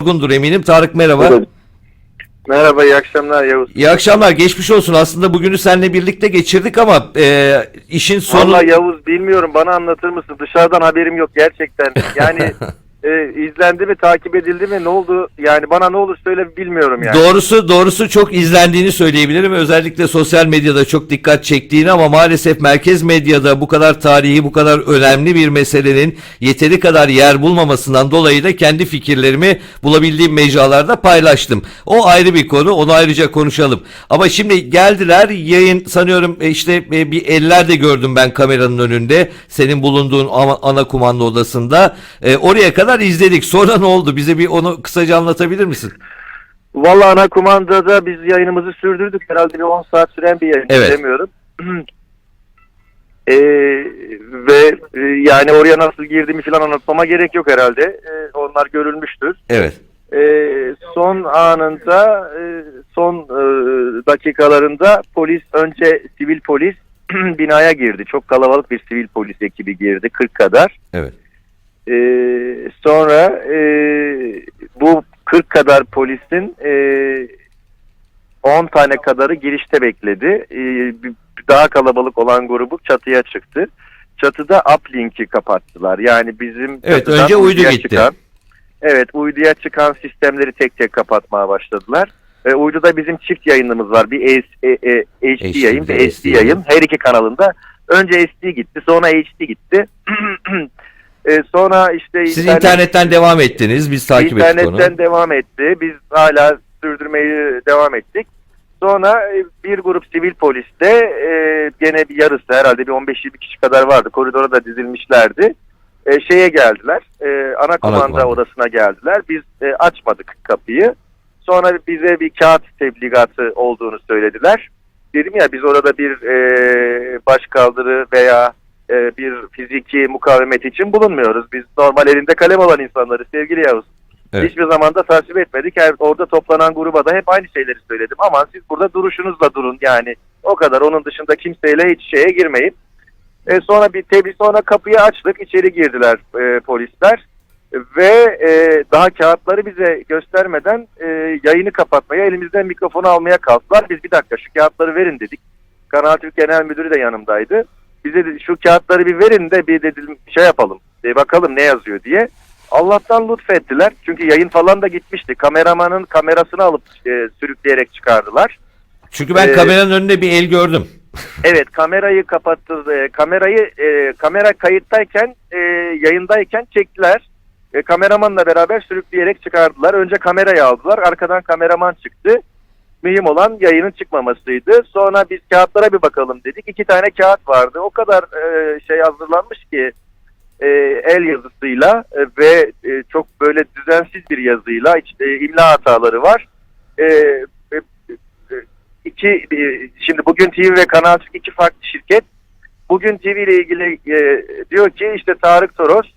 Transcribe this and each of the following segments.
yorgundur eminim. Tarık merhaba. Evet. Merhaba, iyi akşamlar Yavuz. İyi akşamlar. Geçmiş olsun. Aslında bugünü seninle birlikte geçirdik ama e, işin sonu... Vallahi Yavuz bilmiyorum bana anlatır mısın? Dışarıdan haberim yok gerçekten. Yani e, izlendi mi, takip edildi mi, ne oldu? Yani bana ne olur söyle bilmiyorum yani. Doğrusu doğrusu çok izlendiğini söyleyebilirim. Özellikle sosyal medyada çok dikkat çektiğini ama maalesef merkez medyada bu kadar tarihi, bu kadar önemli bir meselenin yeteri kadar yer bulmamasından dolayı da kendi fikirlerimi bulabildiğim mecralarda paylaştım. O ayrı bir konu. Onu ayrıca konuşalım. Ama şimdi geldiler yayın sanıyorum e, işte e, bir eller de gördüm ben kameranın önünde. Senin bulunduğun ana, kumanda odasında. E, oraya kadar izledik. Sonra ne oldu? Bize bir onu kısaca anlatabilir misin? Vallahi ana kumandada biz yayınımızı sürdürdük. Herhalde bir 10 saat süren bir yayın. Evet. Bilemiyorum. E, ve e, yani oraya nasıl girdiğimi falan anlatmama gerek yok herhalde. E, onlar görülmüştür. Evet. E, son anında e, son e, dakikalarında polis önce sivil polis binaya girdi. Çok kalabalık bir sivil polis ekibi girdi 40 kadar. Evet. E, sonra e, bu 40 kadar polisin e, 10 tane kadarı girişte bekledi. E, daha kalabalık olan grubu çatıya çıktı. Çatıda uplink'i kapattılar. Yani bizim Evet, önce uydu uyduya gitti. Çıkan, evet uyduya çıkan sistemleri tek tek kapatmaya başladılar. E, uyduda bizim çift yayınımız var. Bir S- e, e, HD, HD, yayın, de SD yayın. Her iki kanalında. Önce SD gitti, sonra HD gitti. E, sonra işte Siz internet- internetten devam ettiniz. Biz takip ettik onu. İnternetten devam etti. Biz hala sürdürmeyi devam ettik. Sonra e, bir grup sivil polis de e, gene bir yarısı herhalde bir 15-20 kişi kadar vardı. Koridora da dizilmişlerdi. E, şeye geldiler. E, ana kumanda kumanda. odasına geldiler. Biz e, açmadık kapıyı. Sonra bize bir kağıt tebligatı olduğunu söylediler. Dedim ya biz orada bir e, başkaldırı veya e, bir fiziki mukavemet için bulunmuyoruz. Biz normal elinde kalem olan insanlarız sevgili Yavuz. Evet. Hiçbir zaman da tasvip etmedik. Her, orada toplanan gruba da hep aynı şeyleri söyledim. Aman siz burada duruşunuzla durun yani. O kadar onun dışında kimseyle hiç şeye girmeyin. E, sonra bir tebliğ sonra kapıyı açtık. içeri girdiler e, polisler. Ve e, daha kağıtları bize göstermeden e, yayını kapatmaya, elimizden mikrofonu almaya kalktılar. Biz bir dakika şu kağıtları verin dedik. Kanal Türk Genel Müdürü de yanımdaydı. Bize dedi, şu kağıtları bir verin de bir dedim şey yapalım. E, bakalım ne yazıyor diye. Allah'tan lütfettiler. Çünkü yayın falan da gitmişti. Kameramanın kamerasını alıp e, sürükleyerek çıkardılar. Çünkü ben Ee, kameranın önünde bir el gördüm. Evet kamerayı kapattı. E, kamerayı e, kamera kayıttayken e, yayındayken çektiler. E, kameramanla beraber sürükleyerek çıkardılar. Önce kamerayı aldılar. Arkadan kameraman çıktı. Mühim olan yayının çıkmamasıydı. Sonra biz kağıtlara bir bakalım dedik. İki tane kağıt vardı. O kadar e, şey hazırlanmış ki e, el yazısıyla e, ve e, çok böyle düzensiz bir yazıyla işte imla hataları var. E, e, e, iki e, şimdi bugün TV ve Kanal Türk iki farklı şirket. Bugün TV ile ilgili e, diyor ki işte Tarık Toros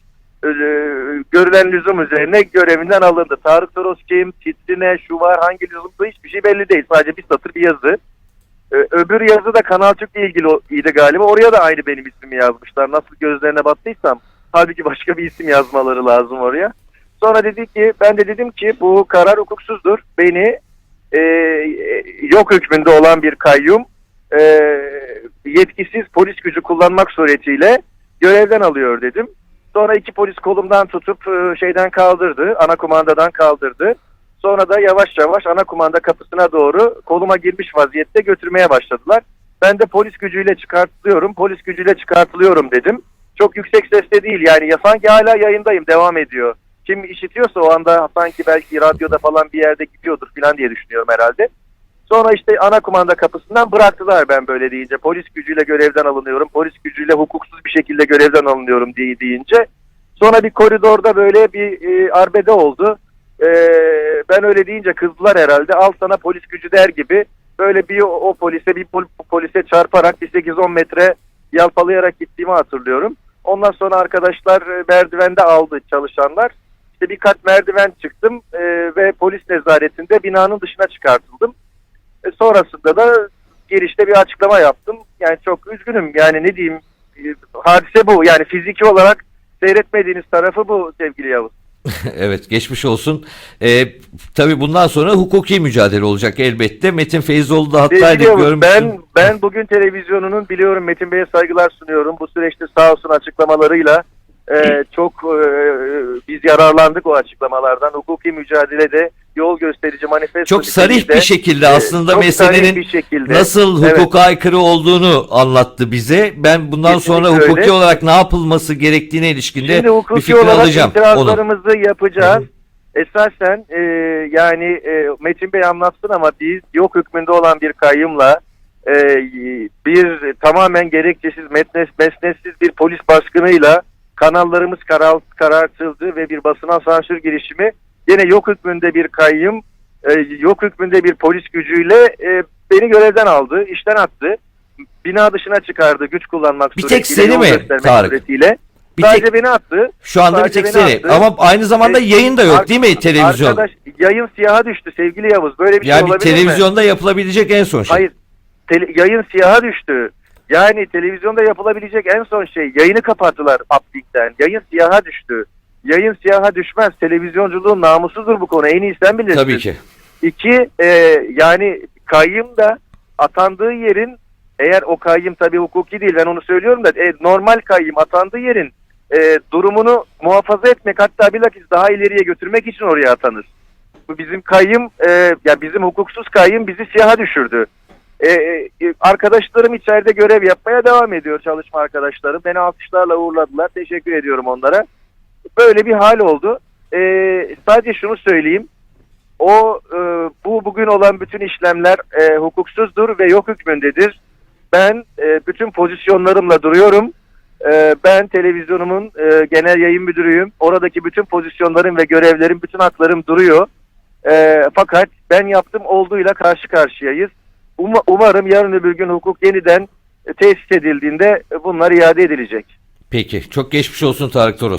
görülen lüzum üzerine görevinden alındı. Tarık Toros kim, titri ne, şu var, hangi lüzumda hiçbir şey belli değil. Sadece bir satır bir yazı. E, öbür yazı da Kanal Türk'le ilgili o- iyiydi galiba. Oraya da aynı benim ismimi yazmışlar. Nasıl gözlerine battıysam halbuki başka bir isim yazmaları lazım oraya. Sonra dedi ki ben de dedim ki bu karar hukuksuzdur. Beni e, yok hükmünde olan bir kayyum e, yetkisiz polis gücü kullanmak suretiyle görevden alıyor dedim. Sonra iki polis kolumdan tutup e, şeyden kaldırdı, ana kumandadan kaldırdı. Sonra da yavaş yavaş ana kumanda kapısına doğru koluma girmiş vaziyette götürmeye başladılar. Ben de polis gücüyle çıkartılıyorum, polis gücüyle çıkartılıyorum dedim. Çok yüksek sesle değil yani ya sanki hala yayındayım devam ediyor. Kim işitiyorsa o anda sanki belki radyoda falan bir yerde gidiyordur falan diye düşünüyorum herhalde. Sonra işte ana kumanda kapısından bıraktılar ben böyle deyince. Polis gücüyle görevden alınıyorum, polis gücüyle hukuksuz bir şekilde görevden alınıyorum diye deyince. Sonra bir koridorda böyle bir e, arbede oldu. E, ben öyle deyince kızdılar herhalde. Al sana polis gücü der gibi böyle bir o, polise bir pol- polise çarparak bir 8-10 metre yalpalayarak gittiğimi hatırlıyorum. Ondan sonra arkadaşlar e, merdivende aldı çalışanlar. İşte bir kat merdiven çıktım e, ve polis nezaretinde binanın dışına çıkartıldım. E, sonrasında da girişte bir açıklama yaptım. Yani çok üzgünüm. Yani ne diyeyim e, hadise bu. Yani fiziki olarak seyretmediğiniz tarafı bu sevgili Yavuz. Evet geçmiş olsun. Ee, tabii bundan sonra hukuki mücadele olacak elbette. Metin Feyzoğlu da hattaydı görmüşsün. ben ben bugün televizyonunun biliyorum Metin Bey'e saygılar sunuyorum. Bu süreçte sağ olsun açıklamalarıyla e, çok e, biz yararlandık o açıklamalardan. Hukuki mücadelede yol gösterici manifesto Çok sarih bir şekilde e, aslında çok meselenin bir şekilde. nasıl Evet. hukuka aykırı olduğunu anlattı bize. Ben bundan Kesinlikle sonra hukuki öyle. olarak ne yapılması gerektiğine ilişkin de Şimdi bir hukuki fikir olarak alacağım. Onu. itirazlarımızı yapacağız. Esasen e, yani e, Metin Bey anlatsın ama biz yok hükmünde olan bir kayyımla e, bir tamamen gerekçesiz metnes, mesnetsiz bir polis baskınıyla kanallarımız karar, karartıldı ve bir basına sansür girişimi yine yok hükmünde bir kayyım e, yok hükmünde bir polis gücüyle e, beni görevden aldı, işten attı. Bina dışına çıkardı güç kullanmak Bir tek seni mi, Tarık? suretiyle. Bir Sadece tek, beni attı. şu anda bir tek seni. attı. Ama aynı zamanda E, yayın da yok değil mi televizyon? Arkadaş yayın siyaha düştü sevgili Yavuz. Böyle bir şey yani olabilir mi? televizyonda yapılabilecek en son şey. Hayır. Tele- yayın siyaha düştü. Yani televizyonda yapılabilecek en son şey yayını kapattılar Uplink'ten. Yayın siyaha düştü. Yayın siyaha düşmez. Televizyonculuğun namusudur bu konu. En iyi sen bilirsin. Tabii ki. İki, e, yani kayyım da atandığı yerin eğer o kayyım tabii hukuki değil ben onu söylüyorum da e, normal kayyım atandığı yerin e, durumunu muhafaza etmek hatta bilakis daha ileriye götürmek için oraya atanır. Bu bizim kayyım e, ya bizim hukuksuz kayyım bizi siyaha düşürdü. E, e, arkadaşlarım içeride görev yapmaya devam ediyor çalışma arkadaşlarım. Beni alkışlarla uğurladılar. Teşekkür ediyorum onlara. Böyle bir hal oldu. E, sadece şunu söyleyeyim. O e, bu bugün olan bütün işlemler e, hukuksuzdur ve yok hükmündedir. Ben e, bütün pozisyonlarımla duruyorum. E, ben televizyonumun e, genel yayın müdürüyüm. Oradaki bütün pozisyonlarım ve görevlerim, bütün haklarım duruyor. E, fakat ben yaptım olduğuyla karşı karşıyayız. Uma- umarım yarın öbür gün hukuk yeniden e, tesis edildiğinde e, bunlar iade edilecek. Peki. Çok geçmiş olsun Tarık Toros.